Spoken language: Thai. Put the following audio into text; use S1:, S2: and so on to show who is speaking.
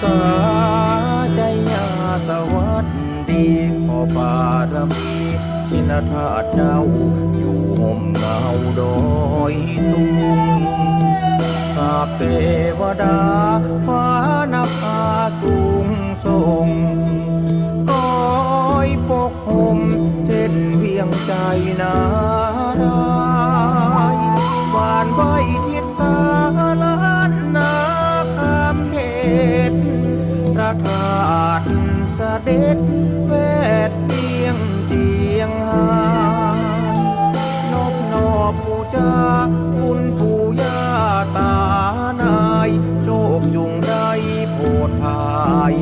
S1: สาใจยาสวัสดีขอบารมีทินธาเจ้าอยู่ห่มเงาดอยตุงกาเปวดาฟ้านภาสูงทรงก้อยปกห่มเช่นเพียงใจนาได้หวานไว้ ชพระธาตุเสด็จเวทเตียงเจียงหานบนอบผู้จาคุณผู้ยาตานาย โชคจุงได้โปรดภาย